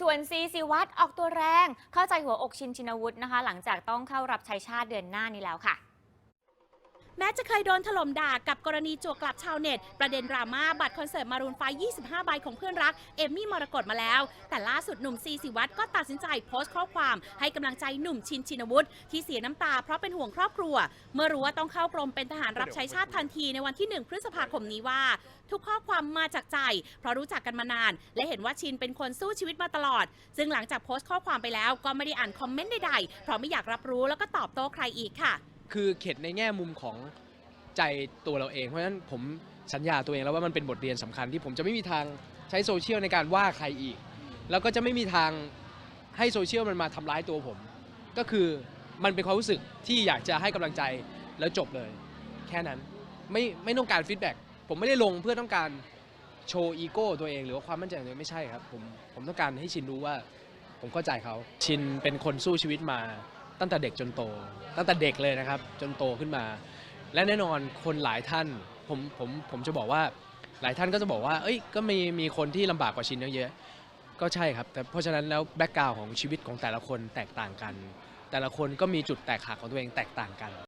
ส่วนซีซีวัตรออกตัวแรงเข้าใจหัวอกชินชินวุฒินะคะ หลังจากต้องเข้ารับใช้ชาติเดือนหน้านี้แล้วค่ะ แม้จะเคยโดนถล่มด่ากับกรณีจัวกลับชาวเน็ต ประเด็นดราม่าบัตรคอนเสิร์ตมารูนไฟ 25 ใบของเพื่อนรัก เอมมี่มรกตมาแล้ว แต่ล่าสุดหนุ่มซีสิวัตรก็ตัดสินใจโพสต์ข้อความให้กำลังใจหนุ่มชินชินวุฒิที่เสียน้ำตาเพราะเป็นห่วงครอบครัว เมื่อรู้ว่าต้องเข้ากรมเป็นทหารรับใช้ชาติทันทีในวันที่ 1 พฤษภาคมนี้ว่า ทุกข้อความมาจากใจ เพราะรู้จักกันมานาน และเห็นว่าชินเป็นคนสู้ชีวิตมาตลอด ซึ่งหลังจากโพสต์ข้อความไปแล้วก็ไม่ได้อ่านคอมเมนต์ใดๆเพราะไม่อยากรับรู้แล้วก็ตอบโต้ใครอีกค่ะ คือเข็ดในแง่มุมของใจตัวเราเอง เพราะฉะนั้นผมสัญญาตัวเองแล้วว่ามันเป็นบทเรียนสำคัญที่ผมจะไม่มีทางใช้โซเชียลในการว่าใครอีก แล้วก็จะไม่มีทางให้โซเชียลมันมาทำร้ายตัวผม ก็คือมันเป็นความรู้สึกที่อยากจะให้กำลังใจแล้วจบเลย แค่นั้นไม่ไม่ต้องการฟีดแบ็กผมไม่ได้ลงเพื่อต้องการโชว์อีโก้ตัวเองหรือว่าความมั่นใจองตัวเองไม่ใช่ครับผมผมต้องการให้ชินรู้ว่า ผมเข้าใจเขาชินเป็นคนสู้ชีวิตมา ตั้งแต่เด็กจนโต ตั้งแต่เด็กเลยนะครับ จนโตขึ้นมา และแน่นอนคนหลายท่านผมผมผมจะบอกว่าหลายท่านก็จะบอกว่า เอ้ยก็มีมีคนที่ลำบากกว่าชินเยอะๆก็ใช่ครับ แต่เพราะฉะนั้นแล้วแบ็กกราวของชีวิตของแต่ละคนแตกต่างกัน แต่ละคนก็มีจุดแตกหักของตัวเองแตกต่างกัน